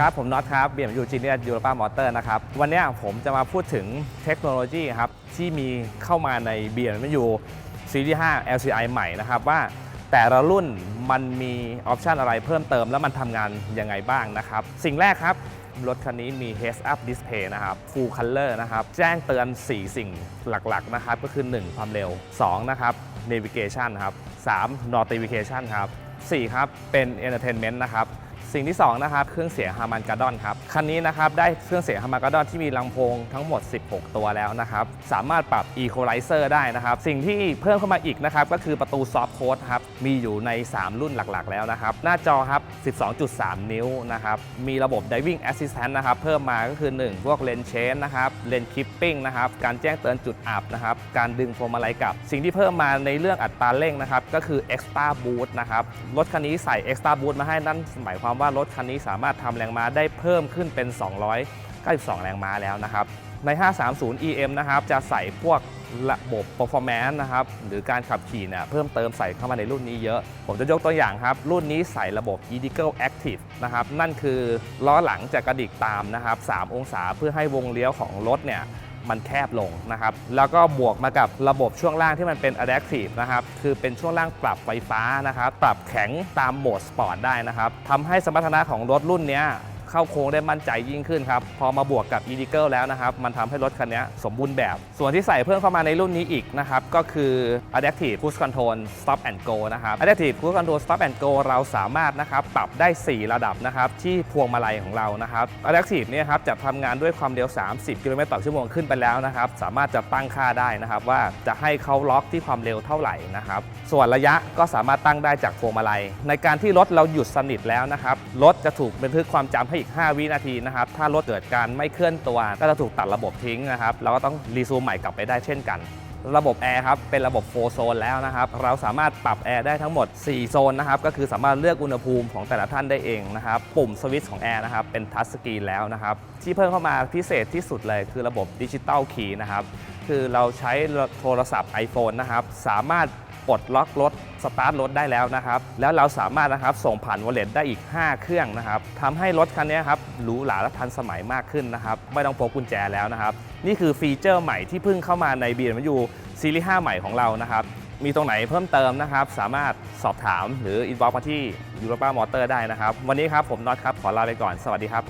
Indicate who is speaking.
Speaker 1: ครับ ผมน็อตครับ BMW Genius Europa Motor นะครับ วันนี้ผมจะมาพูดถึงเทคโนโลยีครับ ที่มีเข้ามาใน BMW Series 5 LCI ใหม่นะครับว่าแต่ละรุ่นมันมีออปชันอะไรเพิ่มเติม แล้วมันทำงานยังไงบ้างนะครับ สิ่งแรกครับ รถคันนี้มี Heads Up Display นะครับ Full Color นะครับ แจ้งเตือน 4 สิ่งหลักๆนะครับ ก็คือ 1 ความเร็ว 2 นะครับ Navigation ครับ 3 Notification ครับ 4 ครับ เป็น Entertainment นะครับ สิ่งที่2นะครับเครื่องเสียงฮามันกาดอนครับคันนี้นะครับได้เครื่องเสียงฮามันกาดอนที่มีลำโพงทั้งหมด 16 ตัวแล้วนะครับสามารถปรับ Equalizer ได้นะครับสิ่งที่เพิ่มเข้ามาอีกนะครับก็คือประตูซอฟต์โค้ดครับมีอยู่ใน 3 รุ่นหลักๆ แล้วนะครับหน้าจอครับ 12.3 นิ้วนะครับมีระบบ Diving Assistant นะครับเพิ่มมาก็คือ 1 พวกเลนเชนนะครับเลนคิปปิ้งนะครับการแจ้งเตือนจุดอับนะครับการดึงพวงมาลัยกลับ สิ่งที่เพิ่มมาในเรื่องอัตราเร่งนะครับก็คือ Extra Boost นะครับรถคันนี้ใส่ Extra Boost มาให้นั่นหมายความว่ารถคันนี้สามารถทำแรงม้าได้เพิ่มขึ้นเป็น 292 แรงม้าแล้วนะครับ ใน 530 EM นะครับจะใส่พวกระบบ performance นะครับหรือการขับขี่เนี่ยเพิ่มเติมใส่เข้ามาในรุ่นนี้เยอะ ผมจะยกตัวอย่างครับ รุ่นนี้ใส่ระบบ Edical Active นะครับนั่นคือล้อหลังจะกระดิกตามนะครับ 3 องศาเพื่อให้วงเลี้ยวของรถเนี่ย มันแคบลงนะครับ แล้วก็บวกมากับระบบช่วงล่างที่มันเป็น adaptive นะครับ คือเป็นช่วงล่างปรับไฟฟ้านะครับ ปรับแข็งตามโหมดสปอร์ตได้นะครับทำให้สมรรถนะของรถรุ่นนี้ เข้าโค้งได้มั่นใจยิ่งขึ้นครับ พอมาบวกกับ e d i g l แล้วนะครับ มันทำให้รถคันนี้สมบูรณ์แบบ ส่วนที่ใส่เพิ่มเข้ามาในรุ่นนี้อีกนะครับ ก็คือ adaptive cruise control stop and go นะครับ adaptive cruise control stop and go เราสามารถนะครับปรับได้ 4 ระดับนะครับที่พวงมาลัยของเรานะครับ adaptive เนี่ยครับจะทำงานด้วยความเร็ว 30 กิโลเมตรต่อชั่วโมงขึ้นไปแล้วนะครับ สามารถจะตั้งค่าได้นะครับว่าจะให้เขาล็อกที่ความเร็วเท่าไหร่นะครับ ส่วนระยะก็สามารถตั้งได้จากพวงมาลัย ในการที่รถเราหยุดสนิทแล้วนะครับรถจะถูกบันทึกความจำให้อีก 5 วินาทีนะครับ ถ้ารถเกิดการไม่เคลื่อนตัว ก็จะถูกตัดระบบทิ้งนะครับ เราก็ต้องรีซูมใหม่กลับไปได้เช่นกัน ระบบแอร์ครับ เป็นระบบโฟโซนแล้วนะครับ เราสามารถปรับแอร์ได้ทั้งหมด 4 โซนนะครับ ก็คือสามารถเลือกอุณหภูมิของแต่ละท่านได้เองนะครับ ปุ่มสวิตช์ของแอร์นะครับ เป็นทัชสกรีนแล้วนะครับ ที่เพิ่มเข้ามาพิเศษที่สุดเลยคือระบบดิจิตอลคีย์นะครับ คือเราใช้โทรศัพท์ iPhone นะครับ สามารถ ปลดล็อกรถสตาร์ทรถได้แล้วนะครับ แล้วเราสามารถนะครับส่งผ่านวอลเล็ตได้อีก 5 เครื่องนะครับทำให้รถคันนี้ครับหรูหราและทันสมัยมากขึ้นนะครับ ไม่ต้องพกกุญแจแล้วนะครับ นี่คือฟีเจอร์ใหม่ที่เพิ่งเข้ามาใน BMW ซีรีส์5ใหม่ของเรานะครับ มีตรงไหนเพิ่มเติมนะครับ สามารถสอบถามหรืออินบ็อกมาที่ Europa Motor ได้นะครับ วันนี้ครับผมน็อตครับขอลาไปก่อน สวัสดีครับ